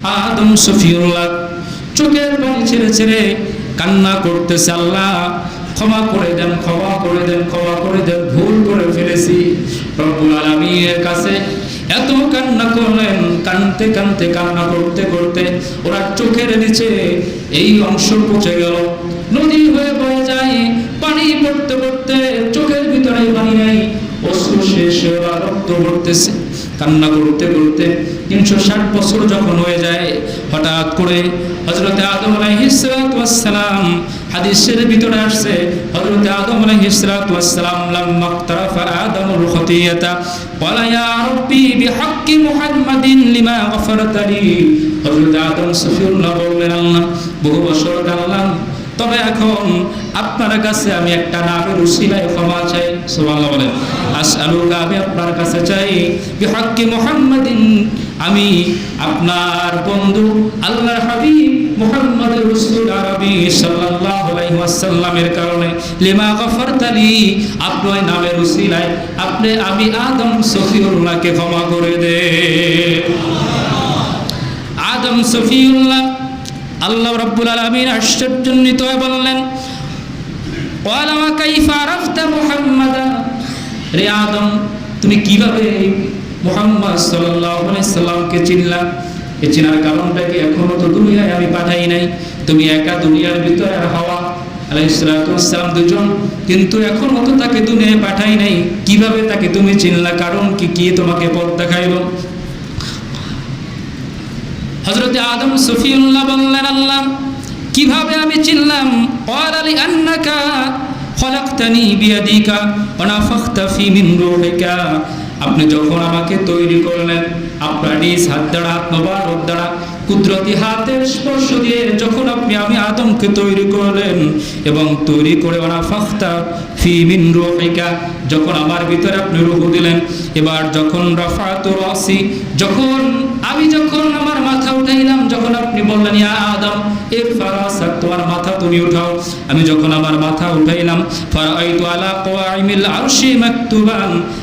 আদম সফিউল্লাহ চোখের পানি ছেড়ে ছেড়ে কান্না করতেছে, আল্লাহ ক্ষমা করে দেন, ক্ষমা করে দেন, ক্ষমা করে দেন, ভুল করে ফেলেছি। রব্বুল আলামিনের কাছে এত কান্না করলেন, কানতে কানতে, কান্না করতে করতে ওরা চোখের নিচে এই অংশ পচে গেল। নদী হয়ে বয়ে যায়, পানি পড়তে পড়তে চোখের ভিতরে পানি নাই, অশ্রু শেষ রক্ত পড়তেছে। কান্না করতে করতে তিনশো ষাট বছর যখন হয়ে যায়, হঠাৎ করে হজরত আদম আলাইহিসসালাম হাদিসের ভিতরে আসছে হজরত আদম আলাইহিসসালাম লাম্মা ইক্তারাফা আদমুল খতিয়াতা রাব্বি বিহাক্কি মুহাম্মাদিন লিমা হজরত আদম বললেন, আল্লাহ, বহু বছর কান্নাম তবে এখন আপনার কাছে আমি একটা নামের উসিলায় ক্ষমা চাই, সুবহানাল্লাহ বলেন। আসআলুকা, আমি আপনার কাছে চাই, বিহাক্কি মুহাম্মাদিন, আমি আপনার বন্ধু আল্লাহর হাবিব রাসূল আরবি সাল্লাল্লাহু আলাইহি ওয়াসাল্লামের কারণে। লিমা গফরতালি, আপনার নামের উসিলায়, আপনি, আমি আদম সফিউল্লাহকে ক্ষমা করে দে। আদম সফিউল্লাহ, আল্লাহ রাব্বুল আলামিন আশ্চর্যান্বিত বললেন ওয়ালা ওয়া কাইফা আরাফতা মুহাম্মাদা তুমি কীভাবে মুহাম্মদ সাল্লামকে চিনলা? এ চেনার কারণটা কি এখনও তো দুনিয়ায় আমি পাঠাই নাই? তুমি একা দুনিয়ার ভিতরে হাওয়া? আলাইহিসসালাম দুজন, কিন্তু এখনও তো তাকে দুনিয়ায় পাঠাই নাই। কীভাবে তাকে তুমি চিনলা? কারণ কি কি তোমাকে পথ দেখাইলো? হজরত আদম সফিউল্লাহ বললেন, আল্লাহ কীভাবে আমি চিনলাম? অরালি আন্নাকা খলাকতানি বিয়াদিকা ওয়া নাফাখতা ফি মিন রূহিকা। আপনি যখন আমাকে তৈরি করলেন আপনার নিজ হাত দ্বারা মোবারক দ্বারা কুদরতি হাতের স্পর্শ দিয়ে যখন আপনি, আমি আদমকে তৈরি করলেন এবং তৈরি করে ওনা ফাখতা ফি মিন রূহিকা, যখন আমার ভিতরে আপনি রূহ দিলেন, এবার যখন রাফাতু রাসি, যখন আমি যখন আমার মাথা উঠাইলাম, যখন আপনি বললেন, ইয়া আদম, এর ফারাসাত তোমার মাথা তুমি উঠাও। আমি যখন আমার মাথা উঠাইলাম ফারাইতু আলা কওয়াইমিল আরশি মাকতুবান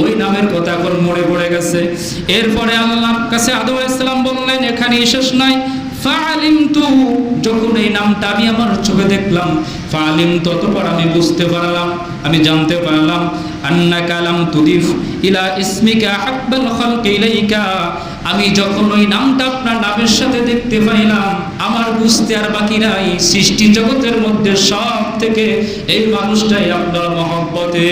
ওই নামের কথা এখন মনে পড়ে গেছে। এরপরে আল্লাহর কাছে আদম আলাইহিসসালাম বললেন এখানে শেষ নাই। যখন এই নামটা আমি আমার চোখে দেখলাম ফালিম ততপর আমি বুঝতে পারলাম, আমি জানতে পারলাম আন্না কালাম তুদিফ ইলা ইসমিকা হাব্বাল খালকি ইলাইকা। আমি যখন ওই নামটা আপনার নামের সাথে দেখতে পাইলাম, আমার বুঝতে আর বাকি নাই। সৃষ্টি জগতের মধ্যে সব থেকে এই মানুষটাই আপনার মহব্বতে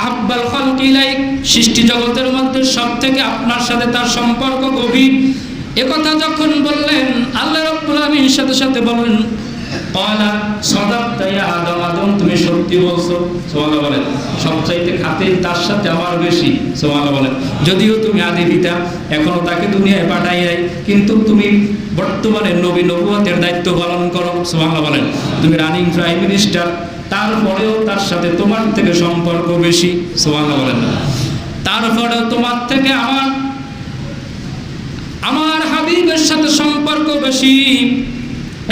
আহব্বাল খালকি ইলাইক সৃষ্টি জগতের মধ্যে সব থেকে আপনার সাথে তার সম্পর্ক গভীর। একথা যখন বললেন, আল্লাহ রাব্বুল আলামিন সাথে সাথে বললেন, কয়লা সদাপ্তা আদম আদম, তুমি সত্যি বলছো? সোমালা বলেন। সবচাইতে খাতে তার সাথে আমার বেশি সোমালা বলেন। যদিও তুমি আদি পিতা, এখনও তাকে দুনিয়ায় পাঠাই নাই, কিন্তু তুমি বর্তমানে নবী নবুয়তের দায়িত্ব পালন করো সোমালা বলেন। তুমি রানিং প্রাইম মিনিস্টার তারপরেও তার সাথে তোমার থেকে সম্পর্ক বেশি সোমালা বলেন। তারপরেও তোমার থেকে আমার আমার হাবিবের সাথে সম্পর্ক বেশি।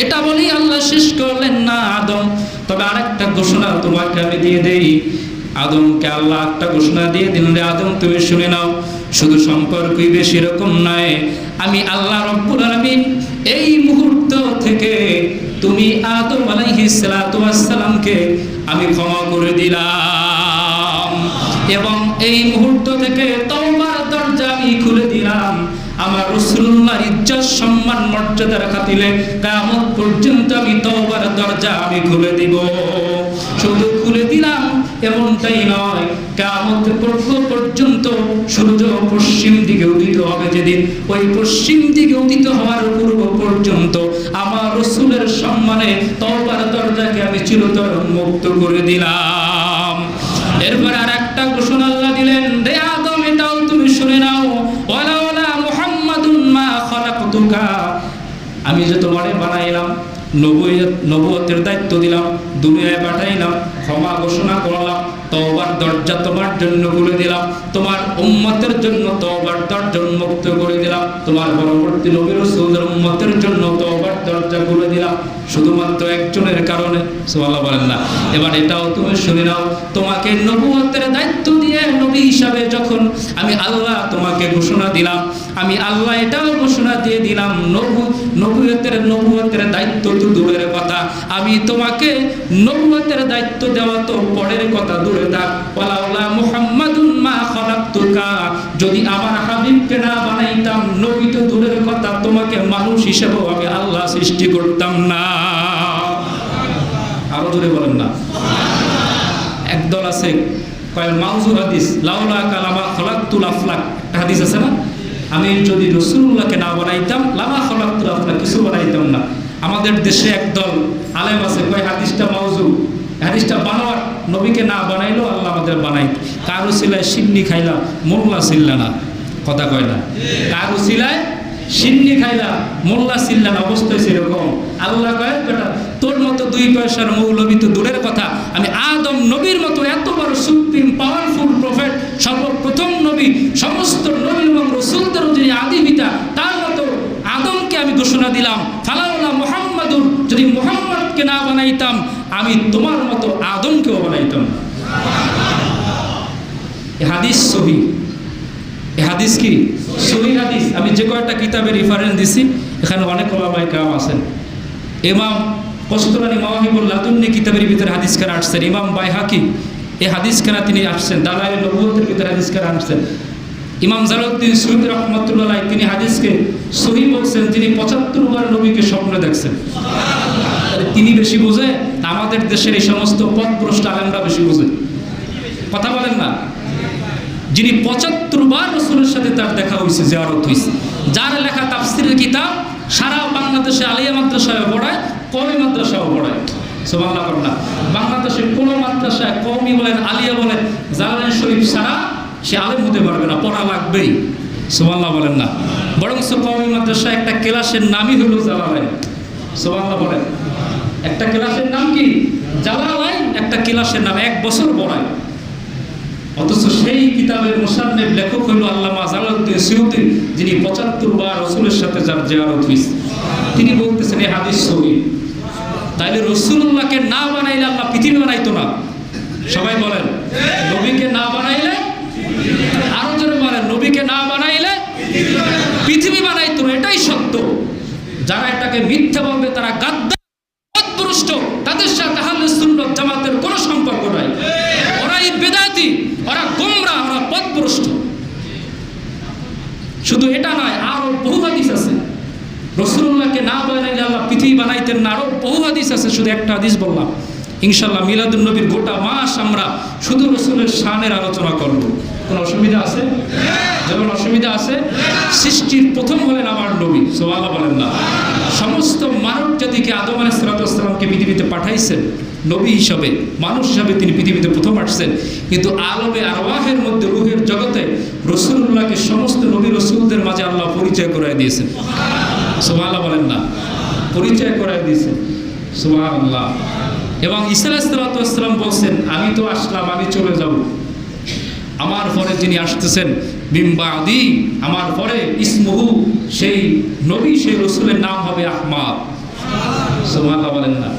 এটা বলি আল্লাহ শেষ করলেন না আদম। তবে আরেকটা ঘোষণা তোমাকে আমি দিয়ে দেই। আদমকে আল্লাহ একটা ঘোষণা দিয়ে দিলেন, রে আদম, তুমি শুনে নাও, শুধু সম্পর্কই বেশি এরকম নয়। আমি আল্লাহ রব্বুল আলামিন এই মুহূর্ত থেকে তুমি আদম আলাইহিস সালাতু ওয়াস সালামকে আমি ক্ষমা করে দিলাম। এবং এই মুহূর্ত থেকে তওবার দরজা আমি খুলে দিলাম। আমার রসুল্লাহর ইজ্জত, সম্মান, মর্যাদার খাতিলে কামত পর্যন্ত আমি তওবার দরজা আমি খুলে দিব। শুধু খুলে দিলাম, এমনটাই নয়। পর্যন্ত সূর্য পশ্চিম দিকে উদিত হবে যেদিন। ওই পশ্চিম দিকে উদিত হওয়ার পূর্ব পর্যন্ত আমার রসুলের সম্মানে তওবার দরজাকে আমি চিরতর মুক্ত করে দিলাম। এরপর আর একটা ঘোষণা আল্লাহ দিলেন রে আদম এটাও তুমি শুনে নাও ওয়ালা ওয়ালা মুহাম্মাদুন মা খালাকতুকা আমি যে তোমারে বানাইলাম নবুয়ত নবুয়তের দায়িত্ব দিলাম, দুনিয়ায় পাঠাইলাম, ক্ষমা ঘোষণা করলাম, তওবার দরজা তোমার জন্য খুলে দিলাম, তোমার উম্মতের জন্য তওবার দরজা উন্মুক্ত করে দিলাম, তোমার পরবর্তী নবীর উম্মতের জন্য তওবার দরজা খুলে দিলাম। শুধুমাত্র একজনের কারণে, সুবহানাল্লাহ বলেন না। এবার এটাও তুমি শুনে নাও, তোমাকে নবুয়তের দায়িত্ব দিয়ে নবী হিসাবে যখন আমি আল্লাহ তোমাকে ঘোষণা দিলাম, আমি আল্লাহ এটাও ঘোষণা দিয়ে দিলাম, নবু নবুয়তের নবুয়তের দায়িত্ব তো দূরের কথা। আমি তোমাকে নবুয়তের দায়িত্ব দেওয়া তো পরের কথা দূরে থাক। ওয়ালাউলা মুহাম্মাদুন মা খালাকতুকা। যদি আমার হাবিবকে না বানাইতাম নবী তো দূরের কথা তোমাকে মানুষ হিসেবেও আমি আল্লাহ সৃষ্টি করতাম না। আরও দূরে বলেন না। একদল আছে, কয়, মাউজু হাদিস, লাউলা কালামা একটা হাদিস আছে না? আমি যদি রসুল্লাহকে না বানাইতাম, লামা কিছু বানাইতাম না। আমাদের দেশে একদল আলেম আছে, কয়, হাদিসটা মাউজু। হাদিসটা বানাওয়ার নবীকে না বানাইলো, আল্লাহ আমাদের বানাই কারও সিলায় সিন্নি খাইলাম মোল্লা সিল্লা না। কথা কয় না। কারও সিলায় সিন্নি খাইলা মোল্লা সিল্লান অবস্থা সেরকম আল্লাহ কয়, বেটা, তোর মতো দুই পয়সার মৌলবী তো দূরের কথা। আমি আদম নবীর মতো এত বড় সুপ্রিম পাওয়ারফুল প্রফেট সর্বপ্রথম নবী, সমস্ত নবী এবং রসুলদের যিনি আদি পিতা, তার মতো আদমকে আমি ঘোষণা দিলাম। ফালাউলা মোহাম্মদুর যদি মোহাম্মদকে না বানাইতাম, আমি তোমার মতো আদমকেও বানাইতাম। হাদিস সহি। হাদিস কি? সহি হাদিস। আমি যে কয়েকটা কিতাবের রেফারেন্স দিছি, এখানে অনেক ওলামাই কাম আছেন। ইমাম কস্তরানি মাওয়াহিবুল লাদুন্নি কিতাবের ভিতরে হাদিস কেন আসছেন। ইমাম বাইহাকি, এই হাদিস কেনা তিনি আসছেন। দালাই নবুয়তের ভিতরে হাদিস কেনা আসছেন। ইমাম জালাউদ্দিন সৈয়দ রহমতুল্লাহ তিনি হাদিসকে সহি বলছেন যিনি পঁচাত্তর বার নবীকে স্বপ্ন দেখছেন। তিনি বেশি বোঝে? আমাদের দেশের এই সমস্ত পথ প্রশ্ন আলেমরা বেশি বোঝে। কথা বলেন না। যিনি পঁচাত্তর বার রসুলের সাথে তার দেখা হয়েছে জিয়ারত হয়েছে যার লেখা তাফসিরের কিতাব সারা বাংলাদেশে আলিয়া মাদ্রাসায় পড়ায় কমি মাদ্রাসাও পড়ায়। বলেন না। বাংলাদেশে কোনো মাদ্রাসায় কমি বলেন, আলিয়া বলেন জালালাইন শরীফ সারা সে আলেম হতে পারবে না, পড়া লাগবেই। সুবহানাল্লাহ বলেন না। বরং কমি মাদ্রাসায় একটা ক্লাসের নামই হলো জালালাইন। সুবহানাল্লাহ বলেন, একটা ক্লাসের নাম কি? জালালাইন একটা ক্লাসের নাম, এক বছর পড়ায়। অথচ সেই কিতাবের মোসান্নেব লেখক হইল আল্লামা জালালউদ্দিন সিউতি যিনি পঁচাত্তর বার রসুলের সাথে যার জিয়ারত হয়েছে তিনি বলতেছেন এই হাদিস সহি। তাইলে রসুল্লাহকে না বানাইলে আল্লাহ পৃথিবী বানাইতো না। সবাই বলেন, নবীকে না বানাইলে? আরও জোরে বলেন, নবীকে না বানাইলে পৃথিবী বানাইতো এটাই সত্য। যারা এটাকে মিথ্যা বলবে, তারা গাদ্দার পথভ্রষ্ট তাদের সাথে আহলে সুন্নাত জামাতের কোনো সম্পর্ক নাই ওরাই বেদাতি ওরা গোমরা ওরা পথভ্রষ্ট শুধু এটা নয় আরও বহু হাদিস আছে রসুল্লাহকে না বানাইলে আল্লাহ বানাইতেন না আরও বহু হাদিস আছে, শুধু একটা হাদিস বললাম। ইনশাল্লাহ মিলাদুল নবীর গোটা মাস আমরা শুধু রসুলের শানের আলোচনা করব। কোনো অসুবিধা আছে? যেমন অসুবিধা আছে, সৃষ্টির প্রথম হলেন আমার নবী সোয়াল্লাহ বলেন না। সমস্ত মানব জাতিকে আদম আলাইসালামকে পৃথিবীতে পাঠাইছেন নবী হিসাবে, মানুষ হিসাবে তিনি পৃথিবীতে প্রথম আসছেন। কিন্তু আলমে আরওয়াহের মধ্যে, রুহের জগতে রসুল্লাহকে সমস্ত নবী রসুলদের মাঝে আল্লাহ পরিচয় করাই দিয়েছেন। সোহাল্লাহ বলেন না। পরিচয় করাই দিয়েছেন। সুবাহ এবং ইসলাম বলছেন, আমি তো আসলাম, আমি চলে যাব। আমার পরে যিনি আসতেছেন বিম্বাদি আমার পরে ইসমহু, সেই নবী, সেই রসুলের নাম হবে আহমাদ। সুবাহ বলেন না।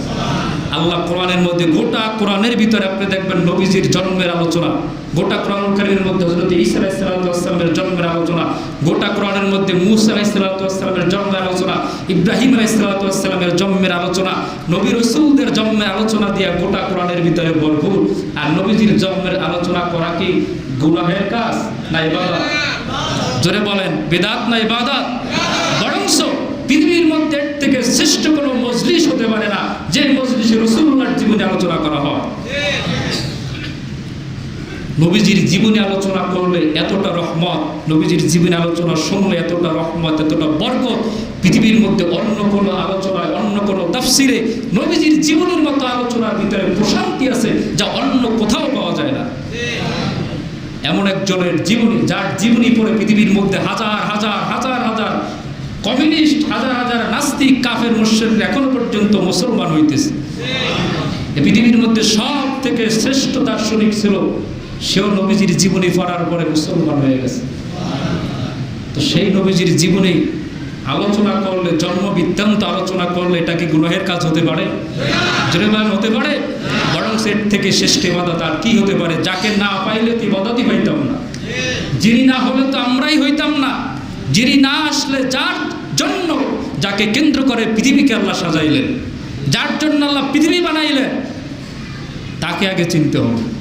আল্লাহ কোরআনের মধ্যে গোটা কোরআনের ভিতরে আপনি দেখবেন নবীজির জন্মের আলোচনা, গোটা কোরআন কারিমের মধ্যে হজরত ঈসা আলাইসালামের জন্মের আলোচনা, গোটা কোরআনের মধ্যে মুসা আলাইসালামের জন্মের আলোচনা, ইব্রাহিম আলাইসালামের জন্মের আলোচনা, নবী রসুলদের জন্মের আলোচনা দিয়ে গোটা কোরআনের ভিতরে ভরপুর। আর নবীজির জন্মের আলোচনা করা কি গুনাহের কাজ না ইবাদত? জোরে বলেন, বেদাত না ইবাদত? বরংস পৃথিবীর মধ্যে থেকে শ্রেষ্ঠ কোনো মজলিস হতে পারে না, যে মজলিসে রসুল্লাহর জীবনে আলোচনা করা হয়। নবীজির জীবনে আলোচনা করলে এতটা রহমত, নবীজির জীবনে আলোচনা শুনলে এতটা রহমত, এতটা বরকত, পৃথিবীর মধ্যে অন্য কোনো আলোচনায়, অন্য কোনো তাফসিরে নবীজির জীবনের মতো আলোচনার ভিতরে প্রশান্তি আছে যা অন্য কোথাও পাওয়া যায় না। এমন একজনের জীবনী, যার জীবনী পড়ে পৃথিবীর মধ্যে হাজার হাজার হাজার হাজার কমিউনিস্ট হাজার হাজার নাস্তিক কাফের মুর্শেদ এখনও পর্যন্ত মুসলমান হইতেছে। পৃথিবীর মধ্যে সব থেকে শ্রেষ্ঠ দার্শনিক ছিল সেও নবীজির জীবনী পড়ার পরে মুসলমান হয়ে গেছে। তো সেই নবীজির জীবনী আলোচনা করলে, জন্ম বৃত্তান্ত আলোচনা করলে এটা কি গুনাহের কাজ হতে পারে? জেরেমান হতে পারে? বরং সেট থেকে শ্রেষ্ঠ বাদাত আর কি হতে পারে? যাকে না পাইলে তুই বদাতি পাইতাম না। যিনি না হলে তো আমরাই হইতাম না। যিনি না আসলে যার জন্য, যাকে কেন্দ্র করে পৃথিবীকে আল্লাহ সাজাইলেন, যার জন্য আল্লাহ পৃথিবী বানাইলেন, তাকে আগে চিনতে হবে।